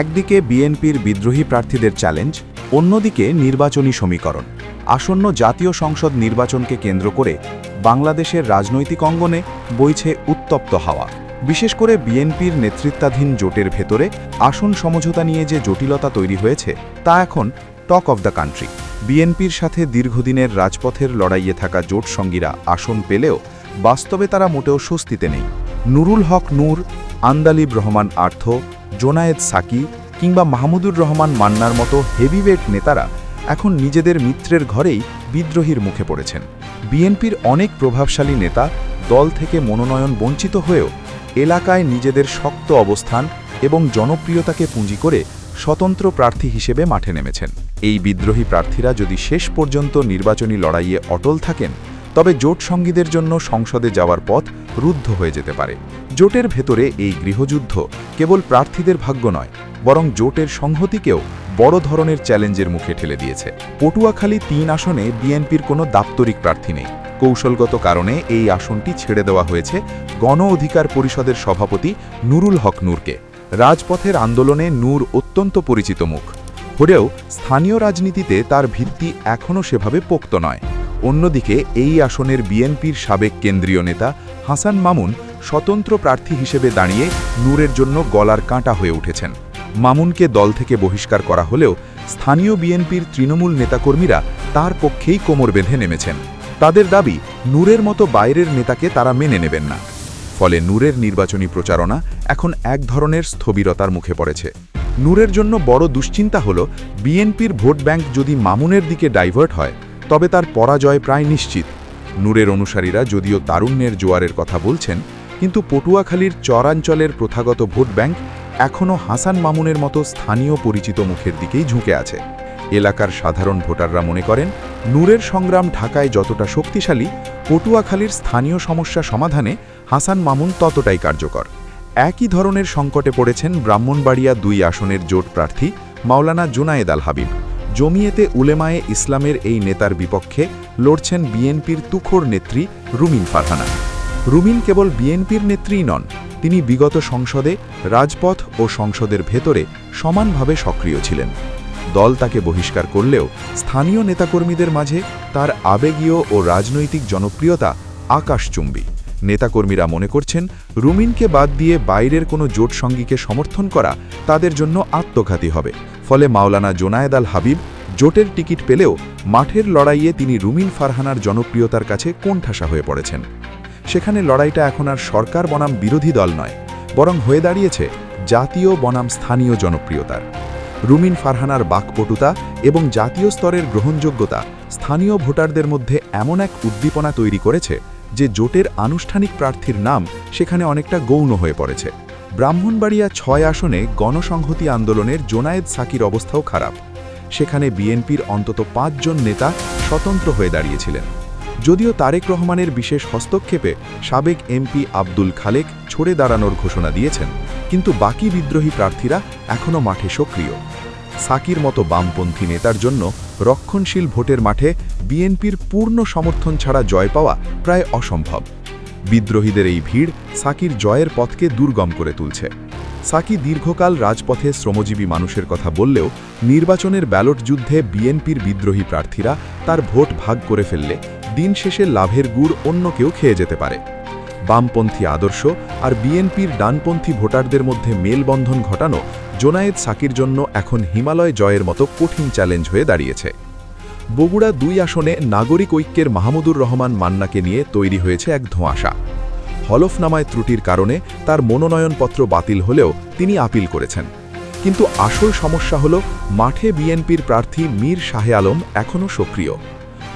একদিকে বিএনপির বিদ্রোহী প্রার্থীদের চ্যালেঞ্জ, অন্যদিকে নির্বাচনী সমীকরণ। আসন্ন জাতীয় সংসদ নির্বাচনকে কেন্দ্র করে বাংলাদেশের রাজনৈতিক অঙ্গনে বইছে উত্তপ্ত হাওয়া। বিশেষ করে বিএনপির নেতৃত্বাধীন জোটের ভেতরে আসন সমঝোতা নিয়ে যে জটিলতা তৈরি হয়েছে, তা এখন টক অব দ্য কান্ট্রি। বিএনপির সাথে দীর্ঘদিনের রাজপথের লড়াইয়ে থাকা জোট সঙ্গীরা আসন পেলেও বাস্তবে তারা মোটেও স্বস্তিতে নেই। নুরুল হক নূর, আন্দালিব রহমান আর্থ জোনায়েদ সাকি কিংবা মাহমুদুর রহমান মান্নার মতো হেভিওয়েট নেতারা এখন নিজেদের মিত্রের ঘরেই বিদ্রোহীর মুখে পড়েছেন। বিএনপির অনেক প্রভাবশালী নেতা দল থেকে মনোনয়ন বঞ্চিত হয়েও এলাকায় নিজেদের শক্ত অবস্থান এবং জনপ্রিয়তাকে পুঁজি করে স্বতন্ত্র প্রার্থী হিসেবে মাঠে নেমেছেন। এই বিদ্রোহী প্রার্থীরা যদি শেষ পর্যন্ত নির্বাচনী লড়াইয়ে অটল থাকেন তবে জোট সঙ্গীদের জন্য সংসদে যাওয়ার পথ রুদ্ধ হয়ে যেতে পারে। জোটের ভেতরে এই গৃহযুদ্ধ কেবল প্রার্থীদের ভাগ্য নয়, বরং জোটের সংহতিকেও বড় ধরনের চ্যালেঞ্জের মুখে ঠেলে দিয়েছে। পটুয়াখালী তিন আসনে বিএনপির কোনো দাপ্তরিক প্রার্থী নেই। কৌশলগত কারণে এই আসনটি ছেড়ে দেওয়া হয়েছে গণ অধিকার পরিষদের সভাপতি নুরুল হক নূরকে। রাজপথের আন্দোলনে নূর অত্যন্ত পরিচিত মুখ। হলেও স্থানীয় রাজনীতিতে তার ভিত্তি এখনও সেভাবে পোক্ত নয়। অন্যদিকে এই আসনের বিএনপির সাবেক কেন্দ্রীয় নেতা হাসান মামুন স্বতন্ত্র প্রার্থী হিসেবে দাঁড়িয়ে নূরের জন্য গলার কাঁটা হয়ে উঠেছেন। মামুনকে দল থেকে বহিষ্কার করা হলেও স্থানীয় বিএনপির তৃণমূল নেতাকর্মীরা তার পক্ষেই কোমর বেঁধে নেমেছেন। তাদের দাবি, নূরের মতো বাইরের নেতাকে তারা মেনে নেবেন না। ফলে নূরের নির্বাচনী প্রচারণা এখন এক ধরনের স্থবিরতার মুখে পড়েছে। নূরের জন্য বড় দুশ্চিন্তা হল, বিএনপির ভোট ব্যাংক যদি মামুনের দিকে ডাইভার্ট হয় তবে তার পরাজয় প্রায় নিশ্চিত। নূরের অনুসারীরা যদিও তারুণ্যের জোয়ারের কথা বলছেন, কিন্তু পটুয়াখালীর চরাঞ্চলের প্রথাগত ভোট ব্যাংক এখনও হাসান মামুনের মতো স্থানীয় পরিচিত মুখের দিকেই ঝুঁকে আছে। এলাকার সাধারণ ভোটাররা মনে করেন, নূরের সংগ্রাম ঢাকায় যতটা শক্তিশালী, পটুয়াখালীর স্থানীয় সমস্যা সমাধানে হাসান মামুন ততটাই কার্যকর। একই ধরনের সংকটে পড়েছেন ব্রাহ্মণবাড়িয়া দুই আসনের জোট প্রার্থী মাওলানা জুনায়েদ আল হাবিব। জমিয়েতে উলেমায়ে ইসলামের এই নেতার বিপক্ষে লড়ছেন বিএনপির তুখোর নেত্রী রুমিন ফারহানা। রুমিন কেবল বিএনপির নেত্রীই নন, তিনি বিগত সংসদে, রাজপথ ও সংসদের ভেতরে সমানভাবে সক্রিয় ছিলেন। দল তাকে বহিষ্কার করলেও স্থানীয় নেতাকর্মীদের মাঝে তার আবেগীয় ও রাজনৈতিক জনপ্রিয়তা আকাশচুম্বী। নেতাকর্মীরা মনে করছেন, রুমিনকে বাদ দিয়ে বাইরের কোনো জোট সঙ্গীকে সমর্থন করা তাদের জন্য আত্মঘাতী হবে। ফলে মাওলানা জোনায়েদ আল হাবিব জোটের টিকিট পেলেও মাঠের লড়াইয়ে তিনি রুমিন ফারহানার জনপ্রিয়তার কাছে কোণঠাসা হয়ে পড়েছেন। সেখানে লড়াইটা এখন আর সরকার বনাম বিরোধী দল নয়, বরং হয়ে দাঁড়িয়েছে জাতীয় বনাম স্থানীয় জনপ্রিয়তার। রুমিন ফারহানার বাকপটুতা এবং জাতীয় স্তরের গ্রহণযোগ্যতা স্থানীয় ভোটারদের মধ্যে এমন এক উদ্দীপনা তৈরি করেছে যে জোটের আনুষ্ঠানিক প্রার্থীর নাম সেখানে অনেকটা গৌণ হয়ে পড়েছে। ব্রাহ্মণবাড়িয়া ছয় আসনে গণসংহতি আন্দোলনের জোনায়েদ সাকির অবস্থাও খারাপ। সেখানে বিএনপির অন্তত পাঁচজন নেতা স্বতন্ত্র হয়ে দাঁড়িয়েছিলেন। যদিও তারেক রহমানের বিশেষ হস্তক্ষেপে সাবেক এমপি আব্দুল খালেক ছড়ে দাঁড়ানোর ঘোষণা দিয়েছেন, কিন্তু বাকি বিদ্রোহী প্রার্থীরা এখনও মাঠে সক্রিয়। সাকির মতো বামপন্থী নেতার জন্য রক্ষণশীল ভোটের মাঠে বিএনপির পূর্ণ সমর্থন ছাড়া জয় পাওয়া প্রায় অসম্ভব। বিদ্রোহীদের এই ভিড় সাকির জয়ের পথকে দুর্গম করে তুলছে। সাকি দীর্ঘকাল রাজপথে শ্রমজীবী মানুষের কথা বললেও নির্বাচনের ব্যালট যুদ্ধে বিএনপির বিদ্রোহী প্রার্থীরা তার ভোট ভাগ করে ফেললে দিন শেষে লাভের গুড় অন্য কেউ খেয়ে যেতে পারে। বামপন্থী আদর্শ আর বিএনপির ডানপন্থী ভোটারদের মধ্যে মেলবন্ধন ঘটানো জোনায়েদ সাকির জন্য এখন হিমালয় জয়ের মতো কঠিন চ্যালেঞ্জ হয়ে দাঁড়িয়েছে। বগুড়া দুই আসনে নাগরিক ঐক্যের মাহমুদুর রহমান মান্নাকে নিয়ে তৈরি হয়েছে এক ধোঁয়াশা। হলফনামায় ত্রুটির কারণে তার মনোনয়নপত্র বাতিল হলেও তিনি আপিল করেছেন। কিন্তু আসল সমস্যা হল, মাঠে বিএনপির প্রার্থী মীর শাহে আলম এখনও সক্রিয়।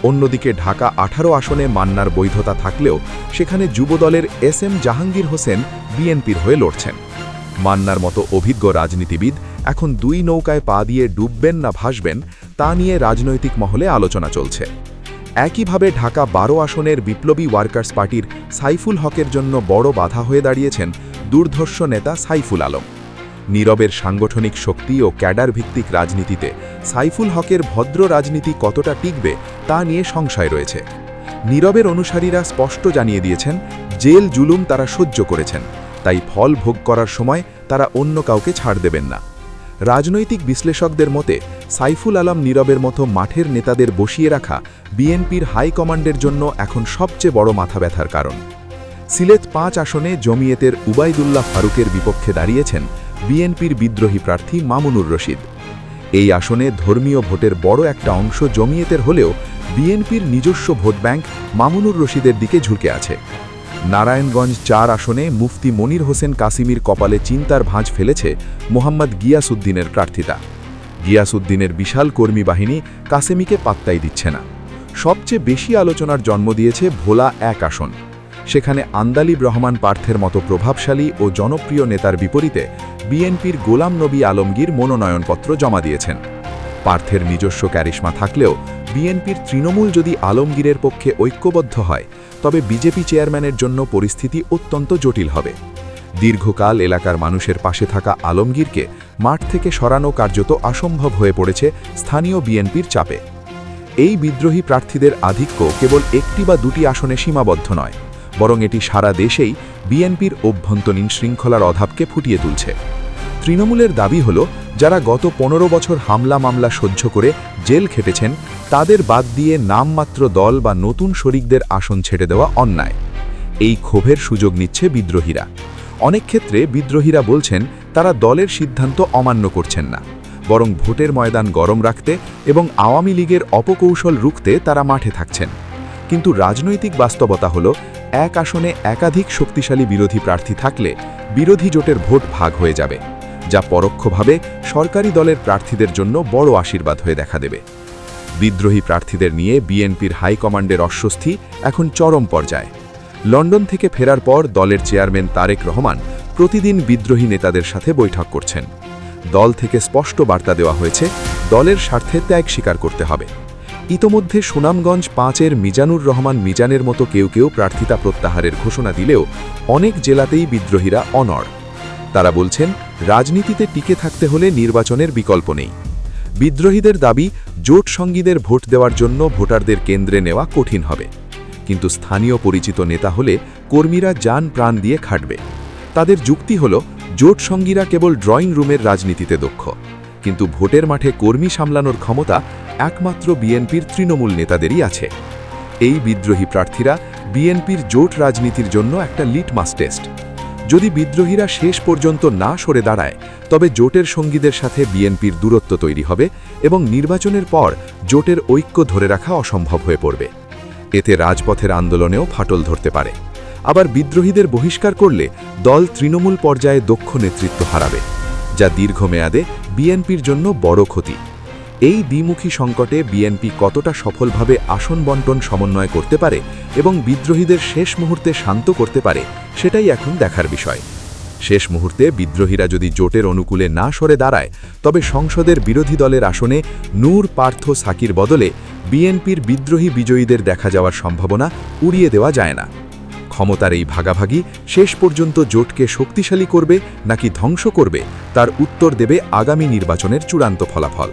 অন্যদিকে ঢাকা আঠারো আসনে মান্নার বৈধতা থাকলেও সেখানে যুবদলের এস এম জাহাঙ্গীর হোসেন বিএনপির হয়ে লড়ছেন। মান্নার মতো অভিজ্ঞ রাজনীতিবিদ এখন দুই নৌকায় পা দিয়ে ডুববেন না ভাসবেন তা নিয়ে রাজনৈতিক মহলে আলোচনা চলছে। একইভাবে ঢাকা বারো আসনের বিপ্লবী ওয়ার্কার্স পার্টির সাইফুল হকের জন্য বড় বাধা হয়ে দাঁড়িয়েছেন দুর্ধর্ষ নেতা সাইফুল আলম। নীরবের সাংগঠনিক শক্তি ও ক্যাডার ভিত্তিক রাজনীতিতে সাইফুল হকের ভদ্র রাজনীতি কতটা টিকবে তা নিয়ে সংশয় রয়েছে। নীরবের অনুসারীরা স্পষ্ট জানিয়ে দিয়েছেন, জেল জুলুম তারা সহ্য করেছেন, তাই ফল ভোগ করার সময় তারা অন্য কাউকে ছাড় দেবেন না। রাজনৈতিক বিশ্লেষকদের মতে, সাইফুল আলম নীরবের মতো মাঠের নেতাদের বসিয়ে রাখা বিএনপির হাইকমান্ডের জন্য এখন সবচেয়ে বড় মাথা ব্যথার কারণ। সিলেট পাঁচ আসনে জমিয়েতের উবাইদুল্লাহ ফারুকের বিপক্ষে দাঁড়িয়েছেন বিএনপির বিদ্রোহী প্রার্থী মামুনুর রশিদ। এই আসনে ধর্মীয় ভোটের বড় একটা অংশ জমিয়েতের হলেও বিএনপির নিজস্ব ভোট ব্যাংক মামুনুর রশিদের দিকে ঝুঁকে আছে। নারায়ণগঞ্জ চার আসনে মুফতি মনির হোসেন কাসিমির কপালে চিন্তার ভাঁজ ফেলেছে মোহাম্মদ গিয়াসউদ্দিনের প্রার্থিতা। গিয়াসুদ্দিনের বিশাল কর্মী বাহিনী কাসেমিকে পাত্তাই দিচ্ছে না। সবচেয়ে বেশি আলোচনার জন্ম দিয়েছে ভোলা এক আসন। সেখানে আন্দালিব রহমান পার্থের মতো প্রভাবশালী ও জনপ্রিয় নেতার বিপরীতে বিএনপির গোলাম নবী আলমগীর মনোনয়নপত্র জমা দিয়েছেন। পার্থের নিজস্ব ক্যারিশমা থাকলেও বিএনপির তৃণমূল যদি আলমগীরের পক্ষে ঐক্যবদ্ধ হয়, তবে বিজেপি চেয়ারম্যানের জন্য পরিস্থিতি অত্যন্ত জটিল হবে। দীর্ঘকাল এলাকার মানুষের পাশে থাকা আলমগীরকে মাঠ থেকে সরানো কার্যত অসম্ভব হয়ে পড়েছে স্থানীয় বিএনপির চাপে। এই বিদ্রোহী প্রার্থীদের আধিক্য কেবল একটি বা দুটি আসনে সীমাবদ্ধ নয়, বরং এটি সারা দেশেই বিএনপির অভ্যন্তরীণ শৃঙ্খলার অভাবকে ফুটিয়ে তুলছে। তৃণমূলের দাবি হল, যারা গত পনেরো বছর হামলা মামলা সহ্য করে জেল খেটেছেন, তাদের বাদ দিয়ে নামমাত্র দল বা নতুন শরিকদের আসন ছেড়ে দেওয়া অন্যায়। এই ক্ষোভের সুযোগ নিচ্ছে বিদ্রোহীরা। অনেক ক্ষেত্রে বিদ্রোহীরা বলছেন, তারা দলের সিদ্ধান্ত অমান্য করছেন না। বরং ভোটের ময়দান গরম রাখতে এবং আওয়ামী লীগের অপকৌশল রুখতে তারা মাঠে থাকছেন। কিন্তু রাজনৈতিক বাস্তবতা হল, এক আসনে একাধিক শক্তিশালী বিরোধী প্রার্থী থাকলে বিরোধী জোটের ভোট ভাগ হয়ে যাবে। যা পরোক্ষভাবে সরকারি দলের প্রার্থীদের জন্য বড় আশীর্বাদ হয়ে দেখা দেবে। বিদ্রোহী প্রার্থীদের নিয়ে বিএনপির হাইকমান্ডের অস্বস্তি এখন চরম পর্যায়ে। লন্ডন থেকে ফেরার পর দলের চেয়ারম্যান তারেক রহমান প্রতিদিন বিদ্রোহী নেতাদের সাথে বৈঠক করছেন। দল থেকে স্পষ্ট বার্তা দেওয়া হয়েছে, দলের স্বার্থে ত্যাগ স্বীকার করতে হবে। ইতোমধ্যে সুনামগঞ্জ পাঁচের মিজানুর রহমান মিজানের মতো কেউ কেউ প্রার্থিতা প্রত্যাহারের ঘোষণা দিলেও অনেক জেলাতেই বিদ্রোহীরা অনড়। তারা বলছেন, রাজনীতিতে টিকে থাকতে হলে নির্বাচনের বিকল্প নেই। বিদ্রোহীদের দাবি, জোট সঙ্গীদের ভোট দেওয়ার জন্য ভোটারদের কেন্দ্রে নেওয়া কঠিন হবে। কিন্তু স্থানীয় পরিচিত নেতা হলে কর্মীরা যান প্রাণ দিয়ে খাটবে। তাদের যুক্তি হল, জোট সঙ্গীরা কেবল ড্রয়িং রুমের রাজনীতিতে দক্ষ। কিন্তু ভোটের মাঠে কর্মী সামলানোর ক্ষমতা একমাত্র বিএনপির তৃণমূল নেতাদেরই আছে। এই বিদ্রোহী প্রার্থীরা বিএনপির জোট রাজনীতির জন্য একটা লিটমাস টেস্ট। যদি বিদ্রোহীরা শেষ পর্যন্ত না সরে দাঁড়ায়, তবে জোটের সঙ্গীদের সাথে বিএনপির দূরত্ব তৈরি হবে এবং নির্বাচনের পর জোটের ঐক্য ধরে রাখা অসম্ভব হয়ে পড়বে। এতে রাজপথের আন্দোলনেও ফাটল ধরতে পারে। আবার বিদ্রোহীদের বহিষ্কার করলে দল তৃণমূল পর্যায়ে দক্ষ নেতৃত্ব হারাবে, যা দীর্ঘমেয়াদে বিএনপির জন্য বড় ক্ষতি। এই দ্বিমুখী সংকটে বিএনপি কতটা সফলভাবে আসন বন্টন সমন্বয় করতে পারে এবং বিদ্রোহীদের শেষ মুহূর্তে শান্ত করতে পারে, সেটাই এখন দেখার বিষয়। শেষ মুহূর্তে বিদ্রোহীরা যদি জোটের অনুকূলে না সরে দাঁড়ায়, তবে সংসদের বিরোধী দলের আসনে নূর, পার্থ, সাকির বদলে বিএনপির বিদ্রোহী বিজয়ীদের দেখা যাওয়ার সম্ভাবনা উড়িয়ে দেওয়া যায় না। ক্ষমতার এই ভাগাভাগি শেষ পর্যন্ত জোটকে শক্তিশালী করবে নাকি ধ্বংস করবে, তার উত্তর দেবে আগামী নির্বাচনের চূড়ান্ত ফলাফল।